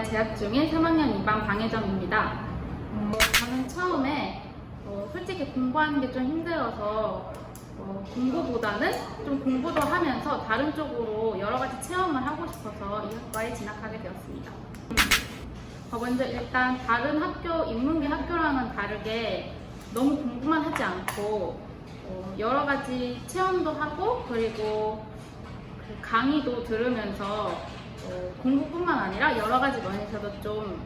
중인 3학년 2반 방혜정입니다. 어, 저는 처음에 어, 솔직히 공부하는 게 좀 힘들어서 어, 공부보다는 좀 공부도 하면서 다른 쪽으로 여러 가지 체험을 하고 싶어서 이 학과에 진학하게 되었습니다. 어, 먼저 일단 다른 학교, 인문계 학교랑은 다르게 너무 공부만 하지 않고 어, 여러 가지 체험도 하고 그리고 그 강의도 들으면서 어, 공부뿐만 아니라 여러 가지 면에서도 좀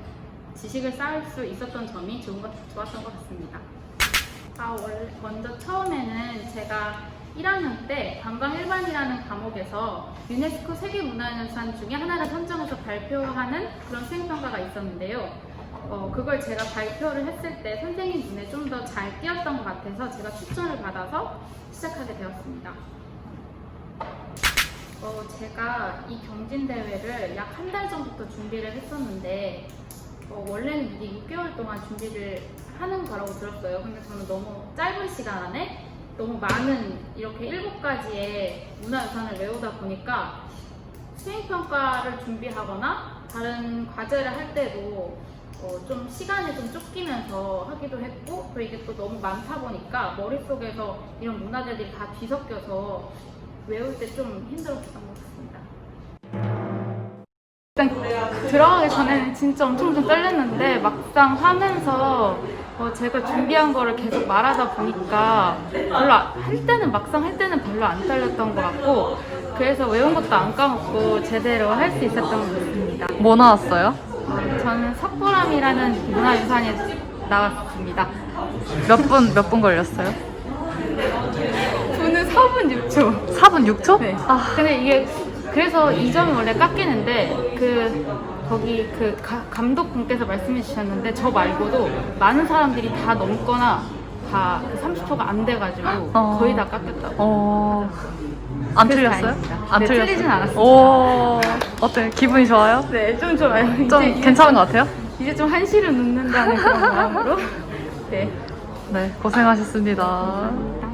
지식을 쌓을 수 있었던 점이 좋은 것, 좋았던 것 같습니다. 아, 원래 먼저 처음에는 제가 1학년 때 관광 일반이라는 과목에서 유네스코 세계문화유산 중에 하나를 선정해서 발표하는 그런 수행평가가 있었는데요. 어, 그걸 제가 발표를 했을 때 선생님 눈에 좀 더 잘 띄었던 것 같아서 제가 추천을 받아서 시작하게 되었습니다. 어, 제가 이 경진대회를 약 한 달 전부터 준비를 했었는데 어, 원래는 이게 6개월 동안 준비를 하는 거라고 들었어요. 근데 저는 너무 짧은 시간 안에 너무 많은 이렇게 일곱 가지의 문화유산을 외우다 보니까 수행평가를 준비하거나 다른 과제를 할 때도 어, 좀 시간이 좀 쫓기면서 하기도 했고 또 이게 또 너무 많다 보니까 머릿속에서 이런 문화재들이 다 뒤섞여서 외울 때 좀 힘들었던 것 같습니다. 일단 들어가기 전에는 진짜 엄청 좀 떨렸는데 막상 하면서 어, 제가 준비한 거를 계속 말하다 보니까 별로 안- 할 때는 막상 할 때는 별로 안 떨렸던 것 같고 그래서 외운 것도 안 까먹고 제대로 할 수 있었던 것 같습니다. 뭐 나왔어요? 저는 석굴암이라는 문화유산에 나왔습니다. 몇 분, 몇 분 걸렸어요? 저는 4분 6초. 4분 6초? 네. 아, 근데 이게 그래서 이 점이 원래 깎이는데 그 거기 그 가- 감독분께서 말씀해 주셨는데 저 말고도 많은 사람들이 다 넘거나 다그 30초가 안 돼가지고 어. 거의 다 깎였다고. 어. 안 그래서 틀렸어요? 다행입니다. 안 네, 틀렸어요? 틀리진 않았습니다. 오, 어때? 기분이 좋아요? 네, 좀 좋아요. 좀 이제- 이제 괜찮은 것 같아요? 이제 좀 한시를 눕는다는 그런 마음으로. 네. 네, 고생하셨습니다. 감사합니다.